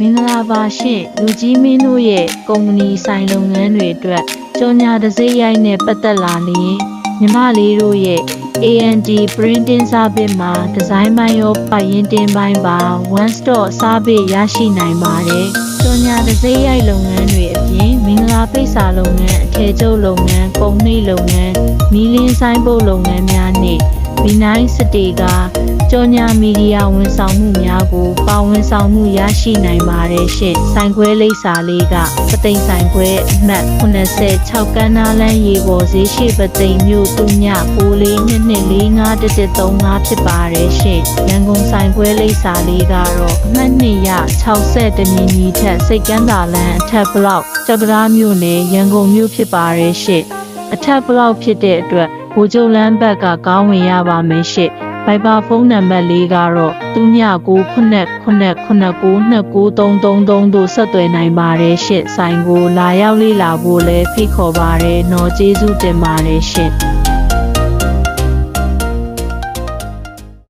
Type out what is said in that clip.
မင်္ဂလာပါရှင်လူကြီးမင်းတို့ရဲ့ကုမ္ပဏီဆိုင်လုပ်ငန်းတွေအတွက်ကြော်ညာတစ်စိမ့်ရိုက်နဲ့ပတ်သက်လာလျင်ညီမလေးတို့ရဲ့ AND Printing Service မှာဒီဇိုင်းပိုင်းရောပတ်ရင်တင်ပိုင်းပါ one stop service ရရှိနိုင်ပါတယ်ကြော်ညာတစ်စိမ့်ရိုက်လုပ်ငန်းတွေအပြင်မင်္ဂလာပိတ်စာလုပ်ငန်းအထည်ချုပ်လုပ်ငန်းပုံနှိပ်လုပ်ငန်းမီးလင်းဆိုင်ပုတ်လုပ်ငန်းများနှင့် B9 စတေက ကြောညာမီဒီယာဝန်ဆောင်မှုများကိုပါဝင်ဆောင်မှုရရှိနိုင်ပါတယ်ရှင့်။ဆိုင်ခွဲလိပ်စာလေးကပသိမ်ဆိုင်ခွဲအမှတ်86ကန်းနာလန်းရေပေါ်ဈေးရှိပသိမ်မြို့တူညပိုးလေး2245ဖြစ်ပါတယ်ရှင့်။ရန်ကုန်ဆိုင်ခွဲလိပ်စာလေးကတော့အမှတ်2ရ60တမြင်းကြီးထက်စိတ်ကန်းသာလန်းအထက်ဘလောက်စပရားမြို့နယ်ရန်ကုန်မြို့ဖြစ်ပါတယ်ရှင့်။အထက်ဘလောက်ဖြစ်တဲ့အတွက်ဘူကျုံလန်းဘက်ကကောင်းဝင်ရပါမယ်ရှင့်။ ဘိုင်ဘာဖုန်းနံပါတ်လေးကတော့399999293333တို့ဆက်သွယ်နိုင်ပါတယ်ရှင့်။ဆိုင်ကိုလာရောက်လေ့လာဖို့လည်းဖိတ်ခေါ်ပါတယ်။နော်ကျေးဇူးတင်ပါတယ်ရှင့်။